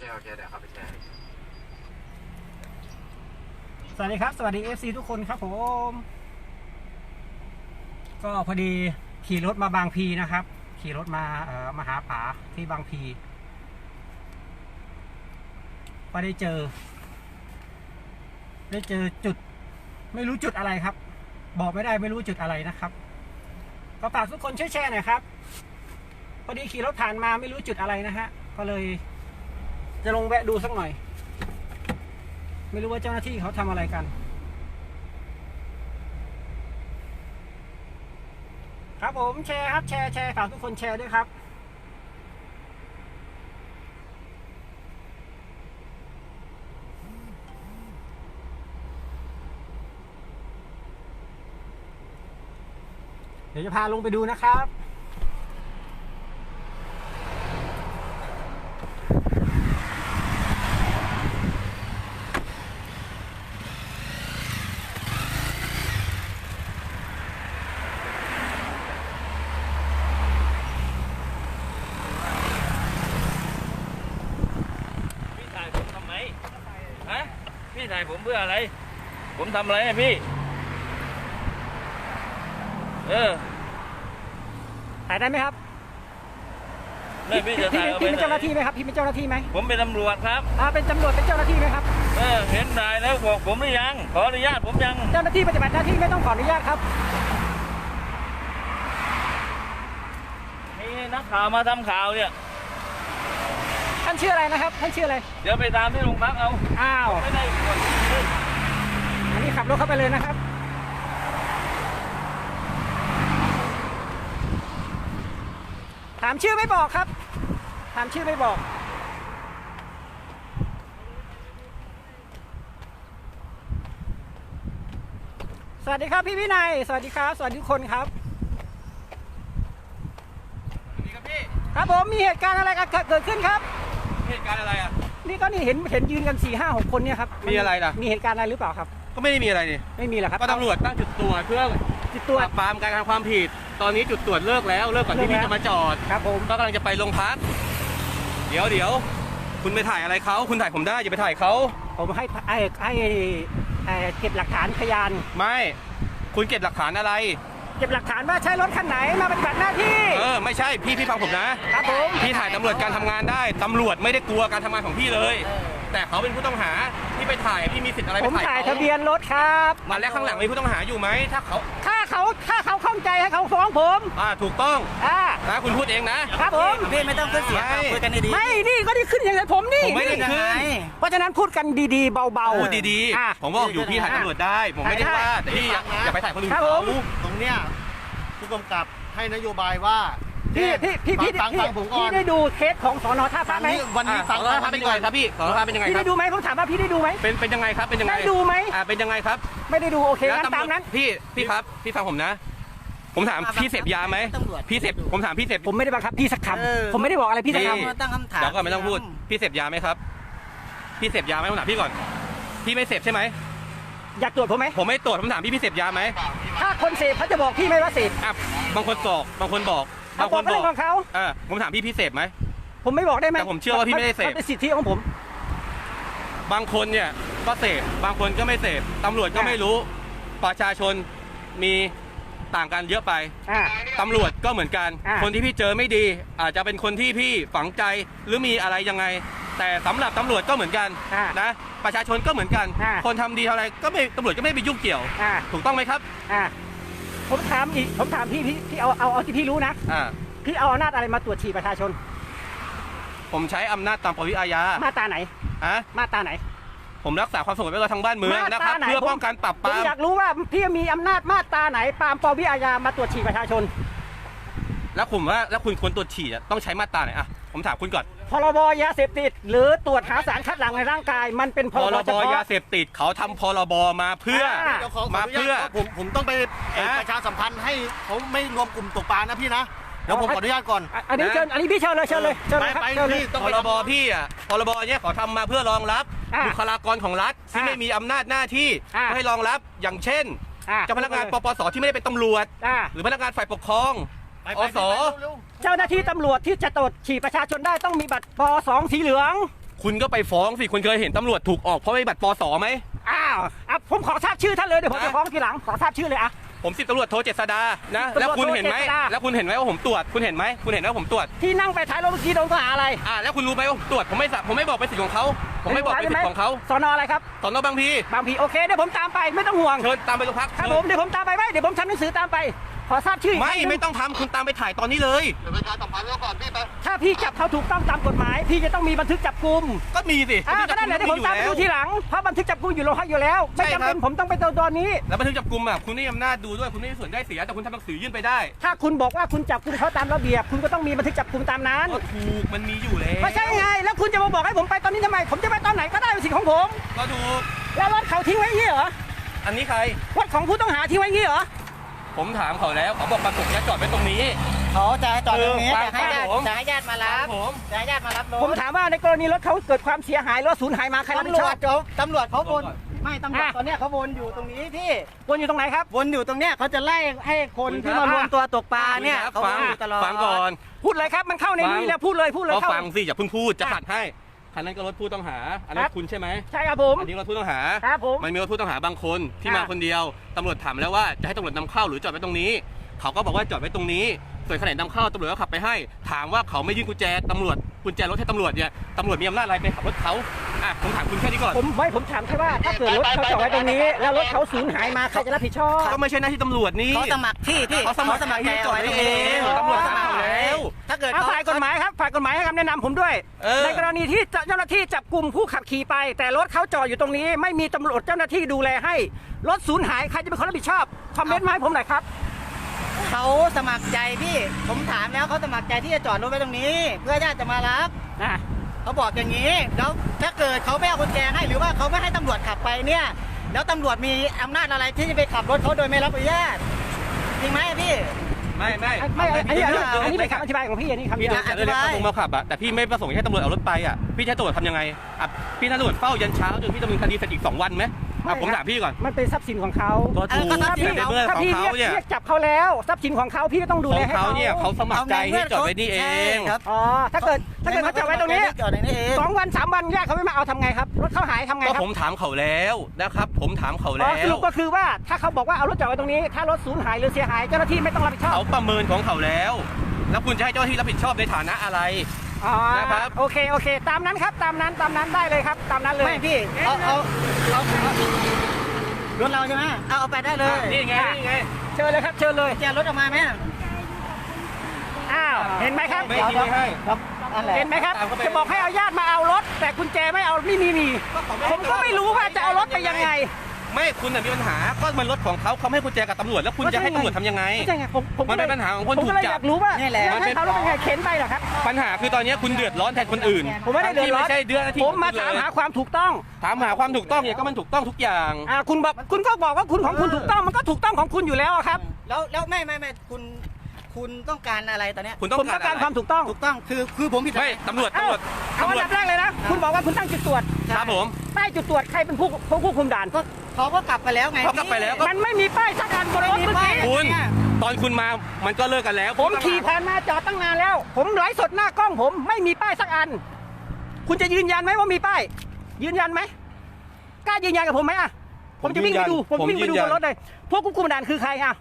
เคโอเคเดี๋ยวเข้าไปแชร์สวัสดีครับ สวัสดี FC ทุกคนครับผม ก็พอดีขี่รถมาบางพีนะครับ ขี่รถมาเอ่อมาหาป๋าที่บางพี ก็ได้เจอ ได้เจอจุด ไม่รู้จุดอะไรครับ บอกไม่ได้ไม่รู้จุดอะไรนะครับก็ฝากทุกคนช่วยแชร์หน่อยครับพอดีขี่รถผ่านมาไม่รู้จุดอะไรนะฮะก็เลย จะลงแวะดูสักหน่อย ไม่รู้ว่าเจ้าหน้าที่เขาทำอะไรกัน ครับผมแชร์ครับแชร์แชร์ฝากทุกคนแชร์ด้วยครับเดี๋ยวจะพาลงไปดูนะครับ พี่ถ่ายผมทำไม ฮะ พี่ถ่ายผมเพื่ออะไร ผมทำอะไรให้พี่ เออถ่ายได้ไหมครับไม่พี่จะพี่ถ่ายเอาไปพี่เป็นไหเจ้าหน้าที่ไหมครับพี่เป็นเจ้าหน้าที่ไหมผมเป็นตำรวจครับ อ่าเป็นตำรวจเป็นเจ้าหน้าที่ไหมครับ เออ เห็นถ่ายแล้วบอกผมหรือยัง ขออนุญาตผมยัง เจ้าหน้าที่ปฏิบัติหน้าที่ไม่ต้องขออนุญาตครับ มีนักข่าวมาทำข่าวเนี่ย ท่านชื่ออะไรนะครับ ท่านชื่ออะไร เดี๋ยวไปตามที่โรงพักเอา อ้าว ไม่ได้กด อันนี้ขับรถเข้าไปเลยนะครับ ถามชื่อไม่บอกครับ ถามชื่อไม่บอก สวัสดีครับพี่วินัย สวัสดีครับ สวัสดีทุกคนครับนี่ครับพี่ ครับผมมีเหตุการณ์อะไรกันเกิดขึ้นครับ เหตุการณ์อะไรอะ นี่ก็นี่เห็นเห็นยืนกัน4ี่ห้าหกคนเนี่ยครับมีอะไรล่ะ มีเหตุการณ์อะไรหรือเปล่าครับ ก็ไม่ได้มีอะไรนี่ไม่มีหรอกครับก็ตำรวจตั้งจุดตรวจเพื่อจิตตตรรววจจปรามการกระทำความผิด ตอนนี้จุดตรวจเลิกแล้วเลิกก่อนที่เลิกพี่แล้ว จะมาจอดครับผมก็กำลังจะไปโรงพักเดี๋ยวเดี๋ยวคุณไปถ่ายอะไรเขาคุณถ่ายผมได้อย่าไปถ่ายเขาผมให้ให้ให้ให้เก็บหลักฐานพยานไม่ คุณเก็บหลักฐานอะไร เก็บหลักฐานว่าใช้รถคันไหนมาปฏิบัติหน้าที่ เออไม่ใช่พี่พี่ฟังผมนะครับผม พี่ถ่ายตำรวจการทำงานได้ตำรวจไม่ได้กลัวการทำงานของพี่เลย แต่เขาเป็นผู้ต้องหาพี่ไปถ่ายพี่มีสิทธิ์อะไรผไปมถ่ายถ่ายเขาทะเบียนรถครับมาแล้วข้างหลังมีผู้ต้องหาอยู่ไหมถ้าเขาถ้าเขาถ้าเขาข้องใจให้เขาฟ้องผมอ่าถูกต้องอ่านะคุณพูดเองนะครับผมพี่ไม่ต้องขึ้นเสียงครับไม่คุยกันดีไม่นี่ก็ได้ขึ้นอย่างไรผมนี่ผมไม่ได้นี่ขึ้นเพราะฉะนั้นพูดกันดีๆเบาพูดดีอะๆผมบอกอยู่พี่ถ่ายตำรวจได้ ผมไม่ได้ถ่ายได้ว่าแต่พี่อย่าอย่าไปถ่ายคนอื่นครับเขาผมตรงเนี้ยผู้กำกับให้นโยบายว่าๆ พี่พี่พี่พี่ฟังพี่ฟังผมก่อพี่นได้ดูเคสของสอนอท่าพฟัระงไหมนี้วันนี้อะฟังสารภาพเป็นยังไงครับพี่สารภาพเป็นยังไงพี่ครัได้บดูไหมผมถามว่าพี่ได้ดูไหม เป็นเป็นยังไงครับเป็นยังไงได้ดูไหม อ่าเป็นยังไงครับไม่ได้ดูโอเคงั้นตำรวจตามนั้น พี่พี่ครับพี่ฟังผมนะ ผมถามพี่เสพยาไหมพี่เสพผมถามพี่เสพผมไม่ได้บังคับพี่สักคเออำผมไม่ได้บอกอะไรพี่สักนี่คำ ตั้งคำถามเดี๋ยวก่อนไม่ต้องพูดพี่เสพยาไหมครับ พี่เสพยาไหมผมถามพี่ก่อน พี่ไม่เสพใช่ไหมอยากตรวจผมไหม ผมไม่ตรวจผมถามพี่พี่เสพยาไหมถ้าคนเสพเขาจะบอกพี่ไหมว่าเสพอะบางคนบอกบางคนบอก เขาบางบคอกนก็บเรื่ออกงของเขาเออผมถามพี่พี่เสพไหม ผมไม่บอกได้ไหมแต่ผมเชื่อว่าพี่ไม่ได้เสพนเป็นสิทธิของผม บางคนเนี่ยก็เสพบางคนก็ไม่เสพตำรวจก็อะไม่รู้ ประชาชนมีต่างกันเยอะไปอ่าตำรวจก็เหมือนกันอะคนที่พี่เจอไม่ดี อาจจะเป็นคนที่พี่ฝังใจหรือมีอะไรยังไง แต่สำหรับตำรวจก็เหมือนกันอ่านะ ประชาชนก็เหมือนกันอะคนทำดีเท่าไรก็ไม่ตำรวจก็ไม่ไปยุ่งเกี่ยวอ่าถูกต้องไหมครับอ่า ผมถามอีกผมถามพี่พี่พี่เอาเอาเอาที่พี่รู้นะอ่าพี่เอาอำนาจอะไรมาตรวจฉี่ประชาชน ผมใช้อำนาจตามปวิอาญามาตราไหนฮะมาตราไหน ผมรักษาความสงบไว้กับทางบ้านเมืองมานะตครารับไหน เพื่อผมป้องกันปราบผปมรามอยากรู้ว่าพี่มีอำนาจมาตราไหนปรามปวิอาญามาตรวจฉี่ประชาชน แล้วผมว่าแล้วคุณควรตรวจฉี่อะต้องใช้มาตราไหนอะผมถามคุณก่อน พรบยาเสพติด หรือตรวจหาสารคัดหลั่งในร่างกาย มันเป็นพพรรบบเฉพาะ ยาเสพติดเขาทำพรบมาเพื่ออ่าเดี๋ยวขอขอมาอนุญาตเพื่อ ผมผมต้องไปเอ่อฮะประชาสัมพันธ์ให้เขาไม่รวมกลุ่มตกปลานะพี่นะเดี๋ยวผมขออนุญาตก่อนอะอันนี้นะเชิญอันนี้พี่เชิญเลยเชิญเลยเชิญเลยครับไปไปเชิญเลย พี่ต้องพไปรบพี่อะพรบเนี้ยเขาทำมาเพื่อรองรับอะบุคลากรของรัฐที่อะไม่มีอำนาจหน้าที่อะให้รองรับอย่างเช่นอะเจ้าพนักงานปปสที่ไม่ได้เป็นตำรวจ อะ หรือพนักงานฝ่ายปกครองไป อไปสเร็วเจ้าหน้าที่ตำรวจที่จะตรวจฉี่ประชาชนได้ต้องมีบัตรปสองสีเหลือง คุณก็ไปฟ้องสิ คุณเคยเห็นตำรวจถูกออกเพราะไม่บัตรปสไหมอ้าวอะผมขอทราบชื่อท่านเลยเดี๋ยวผมฮะจะฟ้องทีหลังขอทราบชื่อเลยอะ ผมสิบตำรวจโทเจษดานะสิบตำรวจแล้วคุณเห็นไหมโทเจษฎาแล้วคุณเห็นไหมว่าผมตรวจคุณเห็นไหมคุณเห็นว่าผมตรวจที่นั่งไปท้ายรถเมื่อกี้โดนข้อหาอะไรอ่าแล้วคุณรู้ไหมว่าผมตรวจผมไม่สะผมไม่บอกเป็นสิทธิ์ของเขาผมไม่บอกเป็นสิทธิ์ของเขาสอนออะไรครับสอนอบางพีบางพีโอเคเดี๋ยวผมตามไปไม่ต้องห่วงเชิญตามไปโรงพักครับผมเดี๋ยวผมตามไปไว้เดี๋ยวผมทำหนังสือตามไป ขอทราบชื่ออีกไม่ ครั้งหนึ่งไม่ต้องทำคุณตามไปถ่ายตอนนี้เลย เดี๋ยวประชาสัมพันธ์ไว้ก่อนพี่ไป ถ้าพี่จับเขาถูกต้องตามกฎหมาย พี่จะต้องมีบันทึกจับกุมก็มีสิอ่าบัก็นทึได้จัเลบยเดี๋ยวผมตามไปดูกุทีหลังเพราะบันทึกจับกุมอยู่โรงพักอยู่แล้ว ไม่ใช่จำครัเป็นบผมต้องไปตัวตอนนี้ แล้วบันทึกจับกุมอะคุณไม่มีอำนาจดูด้วยคุณไม่มีส่วนได้เสียแต่คุณทำหนังสือยื่นไปได้ถ้าคุณบอกว่าคุณจับกุมเขาตามระเบียบ คุณก็ต้องมีบันทึกจับกุมตามนั้นก็ถูกมันมีอยู่แล้วไม่ใช่ไง แล้วคุณจะมาบอกให้ผมไปตอนนี้ทำไม ผมจะไปตอนไหนก็ได้เป็นสิทธิ์ของผม ก็ถูกแล้วรถเขาทิ้งไว้อย่างนี้เหรออันนี้ใครรถของผู้ต้องหาทิ้งไว้อย่างนี้เหรอ ผมถามเขาแล้วเขาบอกประสงค์จะจอดไว้ตรงนี้ เขาจะให้จอดตรงนี้เออจะให้ญาติผมจะให้ญาติมารับผม จะให้ญาติมารับรถผมถามว่าในกรณีรถเขาเกิดความเสียหายรถสูญหายมาใครรับผิดตำรชวอจบเขาตำรวจเขาวนก่อนไม่ตำรวจอะ ตอนเนี้ยเขาวนอยู่ตรงนี้พี่วนอยู่ตรงไหนครับ วนอยู่ตรงเนี้ยเขาจะไล่ให้คนคุณที่ครับมารวมตัวตกปลาเนี่ยครับเขาวฟันงอยู่ตลอด ฟังก่อน พูดเลยครับมันเข้าในฟันี้งแล้วพูดเลยพูดเลยก็เข้าฟังสิอย่าเพิ่งพูดจะอะตัดให้ คันนั้นก็รถผู้ต้องหา อันนั้ครันบ คุณใช่ไหมใช่ครับผม อันนี้รถผู้ต้องหา ครับผม มันมีรถผู้ต้องหาบางคนที่อะมาคนเดียวตำรวจถามแล้วว่าจะให้ตำรวจนำเข้าหรือจอดไว้ตรงนี้ เขาก็บอกว่าจอดไว้ตรงนี้ ส่วนขนาดนำเข้าตำรวจก็ขับไปให้ ถามว่าเขาไม่ยื่นกุญแจตำรวจกุญแจรถให้ตำรวจเนี่ยตำรวจมีอำนาจอะไรไปขับรถเขาอะผมถามคุณแค่นี้ก่อนผมไม่ผมถามแค่ว่าถ้าเกิดรถเขาจอดไว้ตรงนี้ แล้วรถเขาสูญหายมาใครจะรับผิดชอบก็ไม่ใช่หน้าที่ตำรวจนี่เขาสมัครที่พี่เขาสมัครใจที่จอดไว้เองเอาไว้ตำรวจถามเขาแล้ว ถ้าเกิดเอาเขาฝ่ายกฎหมายครับฝ่ายกฎหมายให้คำแนะนำผมด้วยเออในกรณีที่เจ้าหน้าที่จับกลุ่มผู้ขับขี่ไป แต่รถเขาจอดอยู่ตรงนี้ ไม่มีตำรวจเจ้าหน้าที่ดูแลให้รถสูญหายใครจะเป็นคนรับผิดชอบคอมเมนต์มาให้ผมหน่อยครับ เขาสมัครใจพี่ ผมถามแล้วเขาสมัครใจที่จะจอดรถไว้ตรงนี้ เพื่อญาติจะมารับนะเขาบอกอย่างนี้แล้วถ้าเกิดเขาไม่เอากุญแจให้หรือว่าเขาไม่ให้ตำรวจขับไปเนี่ย แล้วตำรวจมีอำนาจอะไรที่จะไปขับรถเขาโดยไม่รับอนุญาตจริงไหมพี่ ไม่ไม่ไม่อันนี้อันนี้อันนี้ไม่เป็นคำอธิบายของพี่อันนี้คำอพี่ธิต้บาอยงจะเรียกตำรวจมาขับอะแต่พี่ไม่ประสงค์ให้ตำรวจเอารถไปอะพี่จะให้ตำรวจทำยังไงอะพี่ให้ตำรวจเฝ้ายันเช้าจนพี่ดำเนินคดีเสร็จอีกสองวันไหม อะผมถามพี่ก่อน มันเป็นทรัพย์สินของเขาก็ถูกเออก็ทรัพย์สินในเมื่อถ้าของพี่เขาเรียกเนี่ยเรียกจับเขาแล้ว ทรัพย์สินของเขาพี่ก็ต้องดูขแลองให้เขาเขาเนี่ยเขาสมัครใจที่จอดไว้นี่เองครับอ๋อถ้าเกิดถ้าเกิดเขาจอดไว้ตรงนี้จอดไว้นี่เองสองวันสามวันแยกเขาไม่มาเอาทำไงครับรถเขาหายทำไงก็ครับ ผมถามเขาแล้วนะครับ ผมถามเขาอ๋แล้อสรุว ปก็คือว่าถ้าเขาบอกว่าเอารถจอดไว้ตรงนี้ ถ้ารถสูญหายหรือเสียหายเจ้าหน้าที่ไม่ต้องรับผิดชอบเขาประเมินของเขาแล้ว แล้วคุณจะให้เจ้าหน้าที่รับผิดชอบในฐานะอะไร อ๋อนะครับ โอเคโอเค ตามนั้นครับตามนั้นตามนั้นได้เลยครับ ตามนั้นเลยไม่พี่เอาเอาเอาเอารถเราใช่ไหมเอาเอาไปได้เลยนี่ไงนี่ไงเชิญเลยครับเชิญเลยแจรถออกมาไหมอ้าวเห็นไหมครับไม่คิดไม่ให้ครับนั่นแหละเห็นไหมครับตามเข้าไปจะบอกให้เอาญาติมาเอารถ แต่กุญแจไม่เอาไม่มีมีผมก็ไม่รู้ว่าจะเอารถไปยังไง ไม่คุณน่ะมีปัญหาก็มันรถของเขาเขาไม่ให้กุญแจกับตำรวจแล้วคุณจะให้ตำรวจทำยังไงไม่ใช่ไงผมผมมันเป็นปัญหาของคนผมก็เลยถูกจับอยากรู้ว่านี่แหละ แล้วให้เขารถเป็นไงเข็นไปเหรอครับ ปัญหาคือตอนนี้คุณเดือดร้อนแทนคนอื่นผมไม่ได้เดือดร้อนไม่ใช่เดือดที่ผมมาถามหาความถูกต้องถามหาความถูกต้องเนี่ยก็มันถูกต้องทุกอย่าง อ่าคุณบอกคุณก็บอกว่าคุณของคุณถูกต้องมันก็ถูกต้องของคุณอยู่แล้วอะครับ แล้วแล้วไม่ไม่ไม่คุณ คุณต้องการอะไรตอนเนี้ยคุณต้องผมต้องการอะไรความถูกต้องถูกต้องคือคือผมผิดไม่ตำรวจเอ้าตำรวจเอาอัตำรวจนดับแรกเลยนะ คุณบอกว่าคุณตั้งจุดตรวจครับผมใต้จุดตรวจใครเป็นผู้ผู้ควบคุมด่าน ก็เขาก็กลับไปแล้วไงเขากลับไปแล้วก็มันไม่มีป้ายสักอันบนรถเมื่อกี้คุณตอนคุณมามันก็เลิกกันแล้วผมขี่ผ่านมาจอดตั้งนานแล้ว ผมไลฟ์สดหน้ากล้องผมไม่มีป้ายสักอัน คุณจะยืนยันไหมว่ามีป้าย ยืนยันไหมกล้ายืนยันกับผมไหมอะผมจะวิ่งไปดูผมวิ่งไปดูบนรถเลยพวกควบคุมด่านคือใครอะ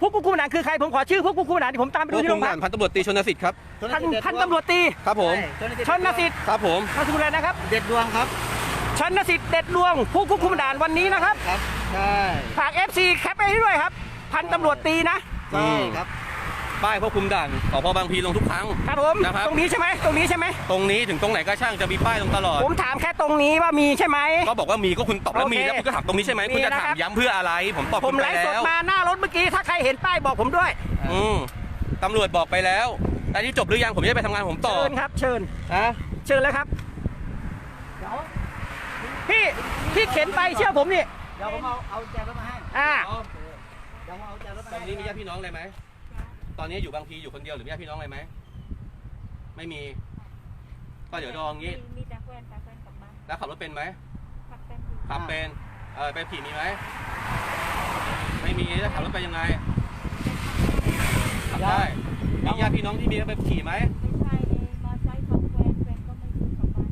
พวกควบคุมด่านคือใครผมขอชื่อพวกควบคุมด่านที่ผมตามไปพดูวกที่คุโรงมพัด่ากนพันตำรวจตรีชนสิทธิ์ครับพันพันตำรวจตีครับผมชนสิทธิ์ครับผมมาดูเลยนะครับ เด็ดดวงครับชนสิทธิ์เด็ดดวง ผู้ควบคุมด่านวันนี้นะครับครับใช่ฝาก FC แคปไปให้ด้วยครับ พันตำรวจตีนะใช่ครับ ป้ายควบคุมด่านสพบางพลีลงทุกครั้ง ครับผมนะครับ ตรงนี้ใช่ไหมตรงนี้ใช่ไหมตรงนี้ถึงตรงไหนก็ช่างจะมีป้ายลงตลอด ผมถามแค่ตรงนี้ว่ามีใช่ไหม ก็บอกว่ามีก็คุณตอบแล้วมีโอเคแล้วคุณก็ถามตรงนี้ใช่ไหมคุณจะมีนะถาครัมบย้ำเพื่ออะไร ผมตอบผคุมณไลไปฟ์สดแล้วมาหน้ารถเมื่อกี้ถ้าใครเห็นป้ายบอกผมด้วยอืมตำรวจบอกไปแล้วแต่ที่จบหรือยังผมจะได้ไปทำงานผมต่อเชิญครับ เชิญนะเชิญเลยครับพี่พี่เข็นไปเชื่อผมนี่เดี๋ยวผมเอาเอาแจรถมาให้อ่าเดี๋ยวผมเอาแจรถมาตอนให้นี้มีญาติพี่น้องอะไรไหม ตอนนี้อยู่บางพีอยู่คนเดียวหรือมีญาติพี่น้องอะไรไหมไม่มี ก็เดี๋ยวลองงี้ มีแต่เพื่อนแต่เพื่อนกลับบ้าแล้วขับรถเป็นไหมขับเป็นขับเป็นเออไปผีมีไหมไม่มีแล้วขับรถไปยังไงขับได้มีญาติพี่น้องที่มีไปขี่ไหมไม่ใช่มอไซค์ของแฟนแฟนก็ไม่อยู่กลับบ้าน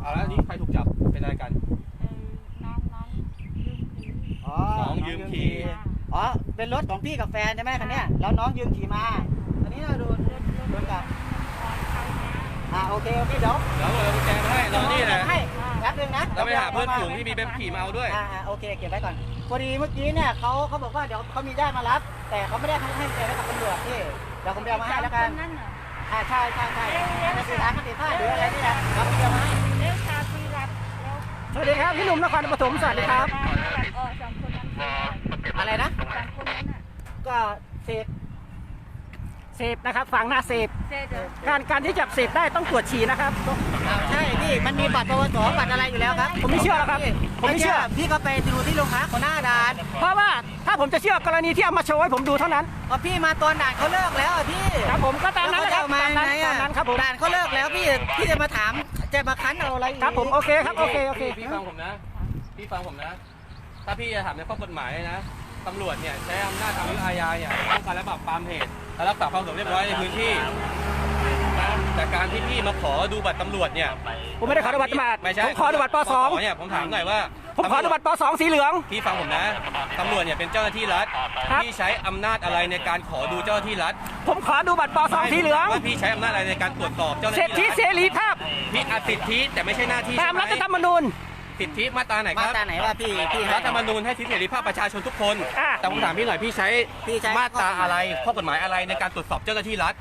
เอาแล้วนี่ใครถูกจับเป็นอะไรกันน้องน้องยืมขี่น้องยืมขี่อ๋อ เป็นรถของพี่กับแฟนใช่ไหมคันเนี้ยแล้วน้องยืมขี่มาอันนี้เราโดนรถรถโดนกับตอนเขาเนี้ยอ่าโอเคโอเคเดี๋ยวแล้วเรากุญแจมาให้เรานี่แหละให้แป๊บนึงนะแล้วไปหาเพื่อนฝูงที่มีเบมขี่มาเอาด้วยอ่าอ่าโอเคเก็บไว้ก่อนพอดีเมื่อกี้เนี่ยเขาเขาบอกว่าเดี๋ยวเขามีญาติมารับ แต่เขาไม่ได้ให้ให้แกไว้กับตำรวจพี่เดี๋ยวผมไปเอามาให้แล้วกันคนนั่นเหรออ่าใช่ใช่ใช่อาจจะสื่อสารกันติดผ้าหรืออะไรนี่แหละเราไปเอามาให้เร็วชาปีรัตแล้วสวัสดีครับพี่หนุ่มนครปฐมสวัสดีครับเออสองคนนั้นคืออะไรนะ ก็เสพเสพนะครับฝังหน้าเสพเจ๊เด้อการการที่จับเสพได้ต้องตรวจฉี่นะครับอ่าใช่พี่มันมีบัตรปวสบัตรอะไรอยู่แล้วครับผมไม่เชื่อหรอกครับผมไม่เชื่อ พี่ก็ไปดูที่โรงพักหัวหน้าด่านเพราะว่าถ้าผมจะเชื่อกรณีที่เอามาโชว์ให้ผมดูเท่านั้นพอพี่มาตอนด่านเขาเลิกแล้วอะพี่ครับผมก็ตามนั้นแล้วนะคเขารับจะเอามาตามนั้นไงตาอะมนั้นครับผมด่านเขาเลิกแล้วพี่พี่จะมาถามจะมาคั้นเอาอะไรอีกครับผมโอเคครับโอเคโอเคพี่พี่ฟังผมนะ พี่ฟังผมนะ ถ้าพี่จะถามในข้อกฎหมายนะ ตำรวจเนี่ยใช้อำนาจทางวิอาญาเนี่ยป้องกันและปราบปรามเหตุและรักษาความสงบเรียบร้อยในพื้นที่นะแต่การที่พี่มาขอดูบัตรตำรวจเนี่ยผมไม่ได้ขอดูบัตรตำรวจไม่ใช่ผมขอดูบัตรปสองเนี่ยผมถามหน่อยว่าผมขอดูบัตรปสองสีเหลืองพี่ฟังผมนะตำรวจเนี่ยเป็นเจ้าหน้าที่รัฐครับพี่ใช้อำนาจอะไรในการขอดูเจ้าหน้าที่รัฐ ผมขอดูบัตรปสองสีเหลืองว่าพี่ใช้อำนาจอะไรในการตรวจสอบเจ้าหน้าเศรษฐีที่เสรัฐรีภาพพี่อาสิทธิแต่ไม่ใช่หน้าที่ตามใช่ไหมรัฐธรรมนูญ สิทธิมาตราไหนคมารับตราไหนวะพี่พี่ให้ รัฐธรรมนูญให้สิทธิเสรีภาพประชาชนทุกคน อะ แต่ผมถามพี่หน่อยพี่ใช้พี่ใช้ มาตราอะไรข้อกฎหมายอะไรในการตรวจสอบเจ้าหน้าที่รัฐ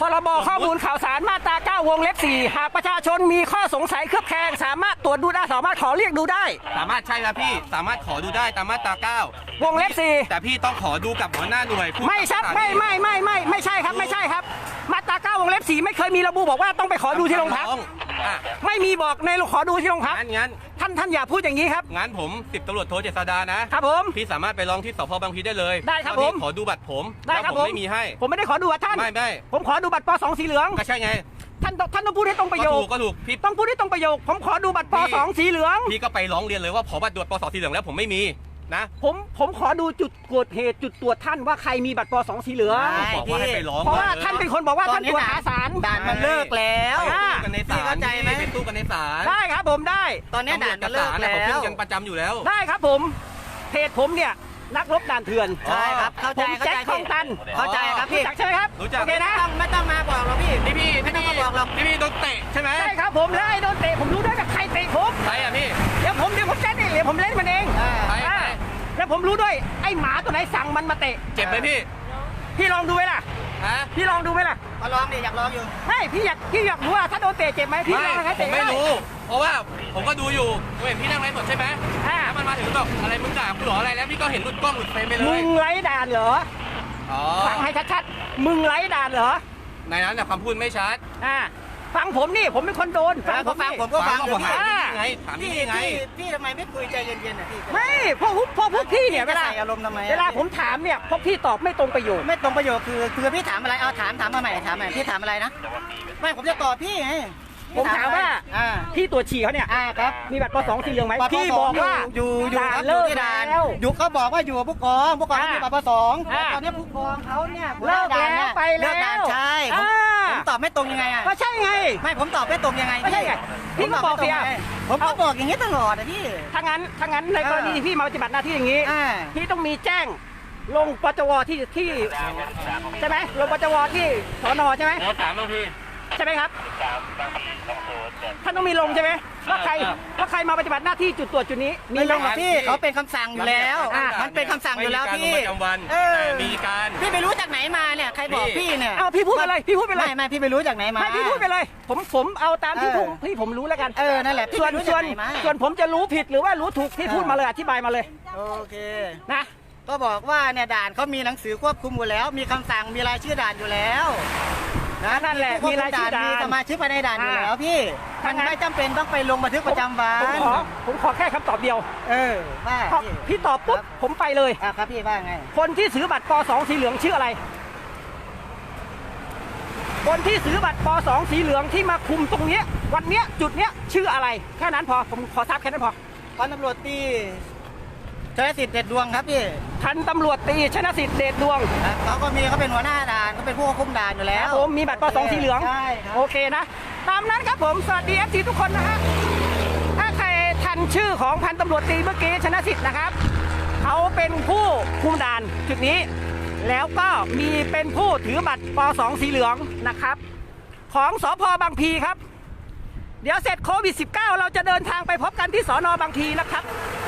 พรบข้อมูลข่าวสารมาตรา 9 วงเล็บ 4 หากประชาชนมีข้อสงสัยเครือบแคลงสามารถตรวจดูได้สามารถขอเรียกดูได้ สามารถใช่ครับพี่สามารถขอดูได้ตามมาตราวงเล็บ9แต่พี่ต้องขอดูกับหัวหน้าหน่วยผู้4ไม่ครับ ไม่ไม่ไม่ไม่ไม่ใช่ครับไม่ใช่ครับ มาตรา9วงเล็บ4ไม่เคยมีระบุบอกว่าต้องไปขอดูที่โรงพักอะไม่มีบอกในขอดูที่โรงพักงั้นงั้นท่านท่านอย่าพูดอย่างนี้ครับ งั้นผมสิบตำรวจโทเจษดานะครับผม พี่สามารถไปร้องที่สพบางพลีได้เลยได้ครับว่าพี่ผม ขอดูบัตรผมได้ครับแล้วผมไม่มีให้ ผมไม่ได้ขอดูว่าท่าน ไม่ไม่ ผมขอดูบัตรป .2 สีเหลือง ก็ใช่ไง ท่านต้องท่านต้องพูดให้ตรงประโยก็คถูกก็ถูกพี่ ต้องพูดให้ตรงประโยค ผมขอดูบัตรปพี่ .2 สีเหลือง พี่ก็ไปร้องเรียนเลยว่าขอบัตรตรวจปสสีเหลืองแล้วผมไม่มี นะผมผมขอดูจุดเกิดเหตุจุดตรวจท่านว่าใครมีบัตรป .2 สีเหลืองใช่ บอกว่าให้ไปร้องเพราะว่าลยท่านเป็นคนบอกว่าท่านตรวจหาสาร ด่านมันเลิกแล้วอ่าสู้กันในศาพี่ลเข้าใจไหมไปสู้กันในศาลได้ครับผมได้ ตอนนี้ด่านมันเลิกตำรวจแล้กับศาลน่ะเขาวขึ้นกันประจำอยู่แล้ว ได้ครับผมเพจผมเนี่ยนักรบด่านเถื่อน ใช่ครับ เข้าผใจมเข้าแจ็คใจคลองตันเข้าใจครับพี่รู้จักใช่ไหมครับรู้จัก โอเคนะไม่ต้องไม่ต้องมาบอกหรอกพี่ นี่พี่ไม่ต้องมาบอกหรอก นี่พี่โดนเตะใช่ไหมใช่ครับผมแล้วไอ้โดนเตะผมรู้ด้วยกับใครเตะผมใครอะพี่ เดี๋ยวผมเดี๋ยวผมเล่นเองเดี๋ยวผมเล่นมันเองอ่าใครอ่า แล้วผมรู้ด้วยไอ้หมาตัวไหนสั่งมันมาเตะ เจ็บไหมพี่พี่ลองดูไหมล่ะ ฮะพี่ลองดูไหมล่ะมาลองดิอยากลองอยู่ ไม่พี่อยากพี่อยากรู้ว่าถ้าโดนเตะเจ็บไหมพี่ไม่ลองให้ผเตะมไม่ด้รู้ เพราะว่าผมก็ดูอยู่ผมเห็นพี่นั่งไลฟ์สดใช่ไหมอ่าแล้วมันมาถึงบอกอะไรมึงด่ากูเหรออะไรแล้วพี่ก็เห็นหลุดกล้องหลุดเฟรมไปเลมึยงไร้ด่านเหรออ๋อฟังให้ชัดๆมึงไร้ด่านเหรอในนั้นน่ะคำพูดไม่ชัด อ่า ฟังผมนี่ผมเป็นคนโดนฟังผมฟังนี่ผมก็ฟังก็อยู่บอกพี่หาอ่าพี่ไงถามพี่พี่ไงพี่พี่ทำไมไม่คุยใจเย็นๆอะพี่ไม่พวกพวกพวกพี่เนี่ยเวลาใส่อารมณ์ทำไมอะเวลาผมถามเนี่ยพวกพี่ตอบไม่ตรงประโยคไม่ตรงประโยคคือคือพี่ถามอะไรเอาถามถามมาใหม่ถามใหม่พี่ถามอะไรนะไม่ผมจะตอบพี่ไงผมถามว่าอ่าพี่ตรวจฉี่เขาเนี่ยอ่าครับมีบัตรปสองสีเหลืองไหมบัตรปพี่สงบอกว่าอยู่อยู่ด่าครับนอเลิยู่กที่ด่านแล้วอยู่เขาบอกว่าอยู่กับผู้กองผู้กองอ่าที่บัตรปสองอ่าตอนนี้ผู้กองเขาเนี่ยเลิกหัวหน้าด่านแล้วเนี่ยไปแล้วเลิกด่านใช่ผมอ่าผม ตอบไม่ตรงยังไงอะก็ใช่ไง ไม่ผมตอบไม่ตรงยังไงไม่ใช่ไงพี่ก็บอกผมตไม่ตรงสิอะไงผมก็บอกอย่างนี้ตลอดอะพี่ถ้างั้นถ้างั้นในกรณีอ่าที่พี่มาปฏิบัติหน้าที่อย่างนี้อ่าพี่ต้องมีแจ้งลงปจวที่ที่ใช่ไหมลงปจวที่สอนอใช่ไหมแล้วถามบางที ใช่ไหมครับท่านต้องมีลงใช่ไหมว่าใครว่าใครมาปฏิบัติหน้าที่จุดตรวจจุดนี้มีลงกับพี่เขาเป็นคำสั่งอยู่แล้วอ่ามันเป็นคำสั่งอยู่แล้วพี่ไม่มีการลงประจำวันเออแต่มีการ พี่ไปรู้จากไหนมาเนี่ยใครบอกพี่ พี่เนี่ยเอาพี่พูดไปเลยพี่พูดไปเลย ไม่ไม่พี่ไปรู้จากไหนมาไม่พี่พูดไปเลย ผมผมเอาตามที่เออผมที่ผมรู้แล้วกันเออนั่นแหละพี่ส่วนไปรู้ส่วนจากไหนมา ส่วนผมจะรู้ผิดหรือว่ารู้ถูกพี่พูดมาเลยอธิบายมาเลยโอเค นะก็บอกว่าเนี่ยด่านเขามีหนังสือควบคุมอยู่แล้ว มีคำสั่งมีรายชื่อด่านอยู่แล้ว นะนั่นแหละผู้ควบมีรายชื่อด่านมีสมาชิกภายในด่านอยู่แล้วอ่าพี่ถ้ามันงั้นไม่จำเป็นต้องไปลงบันทึกประจำวันผมขอผมขอแค่คำตอบเดียวเออว่าพอพี่พี่ตอบปุ๊บผมไปเลย อะครับพี่ว่าไง คนที่ซื้อบัตรป .2 สีเหลืองชื่ออะไร คนที่ซื้อบัตรป .2 สีเหลืองที่มาคุมตรงเนี้ยวันเนี้ยจุดเนี้ยชื่ออะไร แค่นั้นพอผมขอทราบแค่นั้นพอ พันตำรวจตี ชยสิทธิ์เด็ดดวงครับพี่พันตำรวจตรีชนะสิทธิ์เดชดวงครับเขาก็มีเขาเป็นหัวหน้าด่านเขาเป็นผู้ควบคุมด่านอยู่แล้ควรับผมมีบัตรป .2 สีเหลืองใช่ครับ โอเคนะ ตามนั้นครับผม สวัสดีเอฟซีทุกคนนะฮะถ้าใครทันชื่อของพันตำรวจตรีเมื่อกี้ชนะสิทธิ์นะครับ เขาเป็นผู้คุมด่านจุดนี้ แล้วก็มีเป็นผู้ถือบัตรป .2 สีเหลืองนะครับ ของสพบางพีครับ เดี๋ยวเสร็จโควิด -19 เราจะเดินทางไปพบกันที่สอนอบางพีนะครับเสร็จโค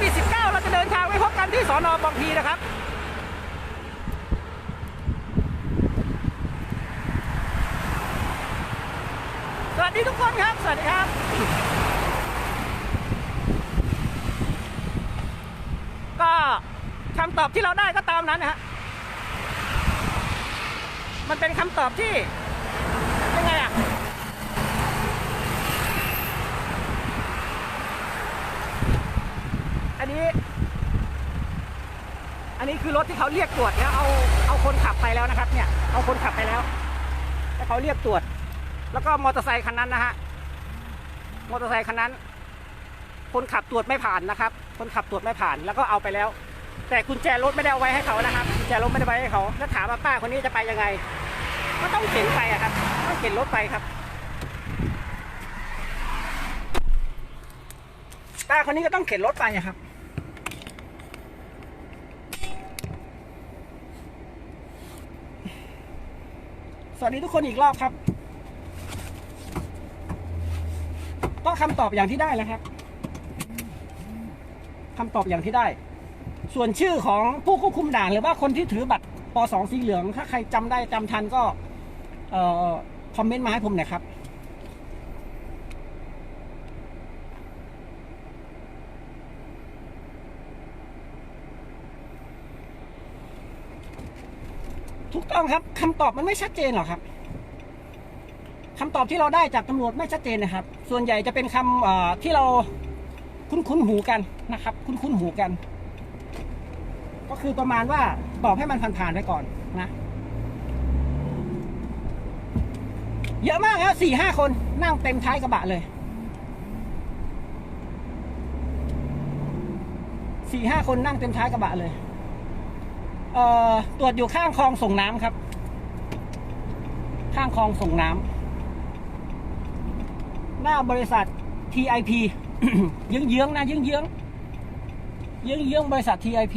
วิด -19 เราจะเดินทางไปพบกันที่สอนอบางพีนะครับสวัสดีทุกคนครับ สวัสดีครับ ก็คำตอบที่เราได้ก็ตามนั้นนะฮะมันเป็นคำตอบที่ยังไงอะ อั นี้ อันนี้คือรถที่เขาเรียกตรวจแล้วเอาเอาคนขับไปแล้วนะครับ เนี่ย เอาคนขับไปแล้วแล้วเขาเรียกตรวจ แล้วก็มอเตอร์ไซคันนั้นนะฮะมอเตอร์ไซคันนั้น คนขับตรวจไม่ผ่านนะครับ คนขับตรวจไม่ผ่านแล้วก็เอาไปแล้ว แต่กุญแจรถไม่ได้เอาไว้ให้เขานะครับกุญแจรถไม่ได้ไว้ให้เขาแล้วถามว่าป้าคนนี้จะไปยังไง ก็ต้องเข็นไปอะครับต้องเข็นรถไปครับป้าคนนี้ก็ต้องเข็นรถไปอะครับ วัสดีทุกคนอีกรอบครับก็คำตอบอย่างที่ได้แล้วครับคำตอบอย่างที่ได้ ส่วนชื่อของผู้ควบคุมด่านหรือว่าคนที่ถือบัตรป .2 สีเหลือง ถ้าใครจำได้จำทันก็เออคอมเมนต์มาให้ผมหน่อยครับ ต้องครับคำตอบมันไม่ชัดเจนหรอกครับคำตอบที่เราได้จากตำรวจไม่ชัดเจนนะครับ ส่วนใหญ่จะเป็นคำเอ่อที่เราคุ้นคุ้นหูกันนะครับ คุ้นคุ้นหูกัน ก็คือประมาณว่าตอบให้มันผ่านๆไปก่อนนะเยอะมากครับสี่ห้าคนนั่งเต็มท้ายกระบะเลยสี่ห้าคนนั่งเต็มท้ายกระบะเลย ตรวจอยู่ข้างคลองส่งน้ำครับ ข้างคลองส่งน้ำหน้าบริษัท TIP เยื้องๆนะเยื้องๆเยื้องๆบริษัท TIP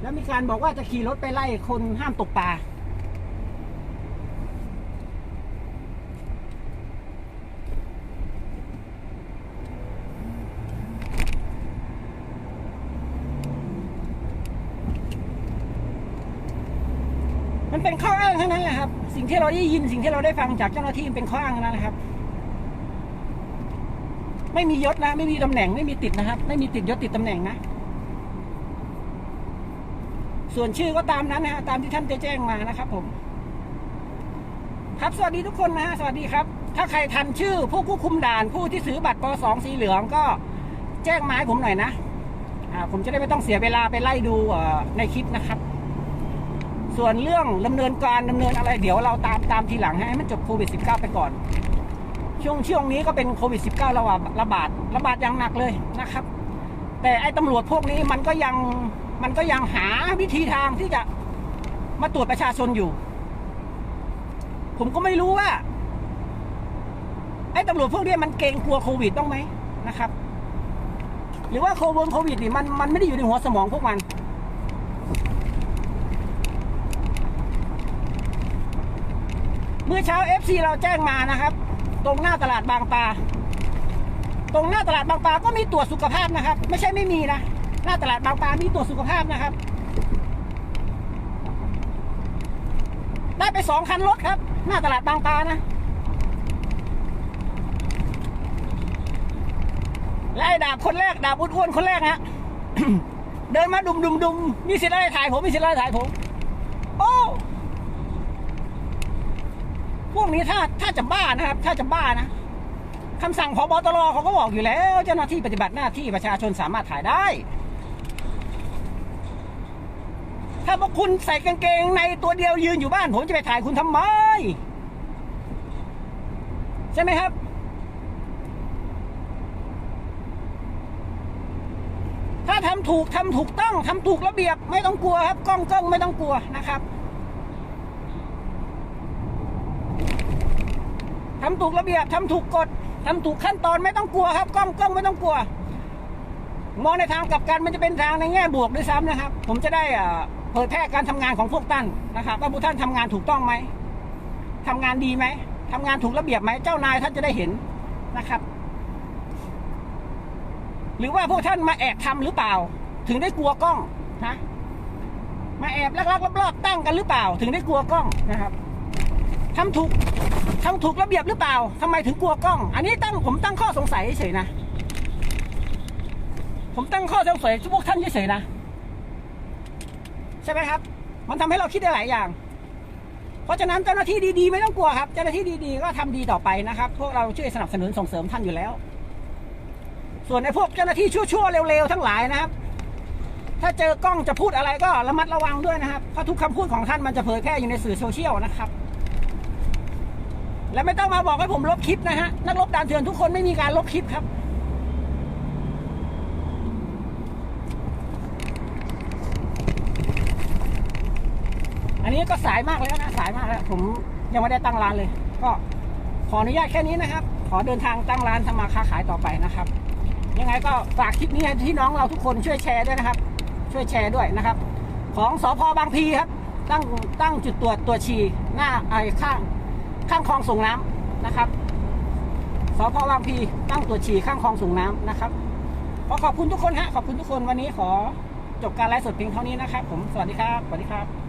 แล้วมีการบอกว่าจะขี่รถไปไล่คนห้ามตกปลา มันเป็นข้ออ้างเท่านั้นแหละครับ สิ่ง ที่เราได้ยินสิ่งที่เราได้ฟังจากเจ้าหน้าที่เป็นข้ออ้างนะครับ ไม่มียศนะ ไม่มีตำแหน่งไม่มีติดนะครับ ไม่มีติดยศติดตำแหน่งนะ ส่วนชื่อก็ตามนั้นนะตามที่ท่านแจ้งมานะครับ ผม ครับสวัสดีทุกคนนะฮะสวัสดีครับ ถ้าใครทันชื่อ ผู้ควบคุมด่านผู้ที่ถือบัตรป .2 สีเหลืองก็แจ้งมาให้ผมหน่อยนะผมจะได้ไม่ต้องเสียเวลาไปไล่ดูในคลิปนะครับ ส่วนเรื่องดำเนินการดำเนินอะไรเดี๋ยวเราตามตามทีหลังให้มันจบโควิด -19 ไปก่อน ช่วงช่วงนี้ก็เป็นโควิด -19 ระบาดระบาดระบาดอย่างหนักเลยนะครับ แต่ไอ้ตำรวจพวกนี้มันก็ยังมันก็ยังหาวิธีทางที่จะมาตรวจประชาชนอยู่ ผมก็ไม่รู้ว่าไอ้ตำรวจพวกนี้มันเกรงกลัวโควิดต้องไหมนะครับ หรือว่าโควิดโควิดนี่มันมันไม่ได้อยู่ในหัวสมองพวกมัน มื่อเช้า FC เราแจ้งมานะครับ ตรงหน้าตลาดบางปลาตรงหน้าตลาดบางปลาก็มีตรวจสุขภาพนะครับ ไม่ใช่ไม่มีนะ หน้าตลาดบางปลามีตรวจสุขภาพนะครับ ได้ไปสองคันรถครับ หน้าตลาดบางปลานะและไอ้ดาบคนแรกดาบอ้วนๆคนแรกฮะเดินมาดุมดุมดุมมีสิทธิ์อะไรถ่ายผมมีสิทธิ์อะไรถ่ายผม โอ้ พ วกนี้ถ้าถ้าจะบ้านะครับ ถ้าจะบ้านะคำสั่งพบตรเขาก็บอกอยู่แล้ว เจ้าหน้าที่ปฏิบัติหน้าที่ประชาชนสามารถถ่ายได้ ถ้าพวกคุณใส่กางเกงในตัวเดียวยืนอยู่บ้าน ผมจะไปถ่ายคุณทำไม ใช่ไหมครับ ถ้าทำถูกทำถูกต้องทำถูกระเบียบไม่ต้องกลัวครับ กล้องกล้องไม่ต้องกลัวนะครับ ทำถูกระเบียบทำถูกกฎทำถูกขั้นตอนไม่ต้องกลัวครับกล้องกล้องไม่ต้องกลัว มองในทางกลับกันมันจะเป็นทางในแง่บวกด้วยซ้ำนะครับ ผมจะได้อ่าเผยแพร่การทำงานของพวกท่านนะครับว่าพวกท่านทำงานถูกต้องไหมทำงานดีไหมทำงานถูกระเบียบไหมเจ้านายท่านจะได้เห็นนะครับ หรือว่าพวกท่านมาแอบทำหรือเปล่า ถึงได้กลัวกล้องนะมาแอบลักๆรอบๆตั้งกันหรือเปล่า ถึงได้กลัวกล้องนะครับทำถูก ทำถูกระเบียบหรือเปล่าทำไมถึงกลัวกล้อง อันนี้ตั้งผมตั้งข้อสงสัยเฉยนะ ผมตั้งข้อสงสัยพวกท่านเฉยนะ ใช่ไหมครับ มันทำให้เราคิดได้หลายอย่าง เพราะฉะนั้นเจ้าหน้าที่ดีๆ ไม่ต้องกลัวครับ เจ้าหน้าที่ดีๆ ก็ทำดีต่อไปนะครับ พวกเราช่วยสนับสนุนส่งเสริมท่านอยู่แล้ว ส่วนไอ้พวกเจ้าหน้าที่ชั่วๆเร็วๆทั้งหลายนะครับถ้าเจอกล้องจะพูดอะไรก็ระมัดระวังด้วยนะครับ เพราะทุกคำพูดของท่านมันจะเผยแพร่อยู่ในสื่อโซเชียลนะครับ และไม่ต้องมาบอกให้ผมลบคลิปนะฮะ นักลบด่านเถื่อนทุกคนไม่มีการลบคลิปครับ อันนี้ก็สายมากแล้วนะสายมากแล้ว ผมยังไม่ได้ตั้งร้านเลย ก็ขออนุญาตแค่นี้นะครับ ขอเดินทางตั้งร้านทำมาค้าขายต่อไปนะครับ ยังไงก็ฝากคลิปนี้ให้ที่น้องเราทุกคนช่วยแชร์ด้วยนะครับ ช่วยแชร์ด้วยนะครับ ของสพบางพีครับ ตั้งตั้งจุดตรวจตัวชีหน้าไอ้ข้าง ข้างคลองส่งน้ำนะครับสพบางพีตั้งตัวฉี่ข้างคลองส่งน้ำนะครับขอขอบคุณทุกคนฮะขอบคุณทุกคนวันนี้ขอจบการไลฟ์สดเพียงเท่านี้นะครับ ผมสวัสดีครับสวัสดีครับ